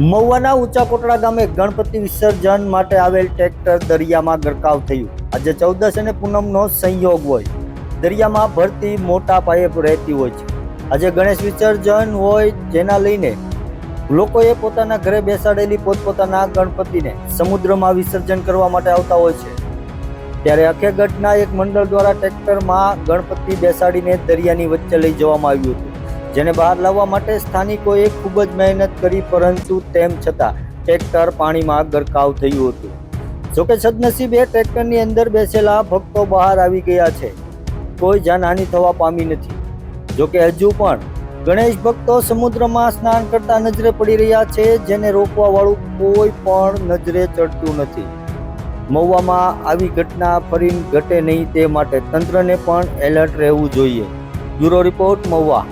મહુવાના ઊંચા કોટડા ગામે ગણપતિ વિસર્જન માટે આવેલ ટ્રેક્ટર દરિયામાં ગરકાવ થયું. આજે ચૌદસ અને પૂનમનો સંયોગ હોય. દરિયામાં ભરતી મોટા પાયે રહેતી હોય છે. આજે ગણેશ વિસર્જન હોય જેના લઈને લોકોએ પોતાના ઘરે બેસાડેલી પોતપોતાના ગણપતિને સમુદ્રમાં વિસર્જન કરવા માટે આવતા હોય છે. ત્યારે અખેગઢના એક મંડળ દ્વારા ટ્રેક્ટરમાં ગણપતિ બેસાડીને દરિયાની વચ્ચે લઈ જવામાં આવ્યું હતું. જેને બહાર લાવવા માટે સ્થાનિકોએ ખૂબ જ મહેનત કરી, પરંતુ તેમ છતાં ટ્રેક્ટર પાણીમાં ગરકાવ થયું હતું. જોકે સદનસીબે ટ્રેક્ટરની અંદર બેસેલા ભક્તો બહાર આવી ગયા છે. કોઈ જાનહાનિ થવા પામી નથી. જોકે હજુ પણ ગણેશ ભક્તો સમુદ્રમાં સ્નાન કરતા નજરે પડી રહ્યા છે, જેને રોકવા વાળું કોઈ પણ નજરે ચડતું નથી. મહુવામાં આવી ઘટના ફરી ઘટે નહીં તે માટે તંત્રને પણ એલર્ટ રહેવું જોઈએ. Bureau report Mahuva.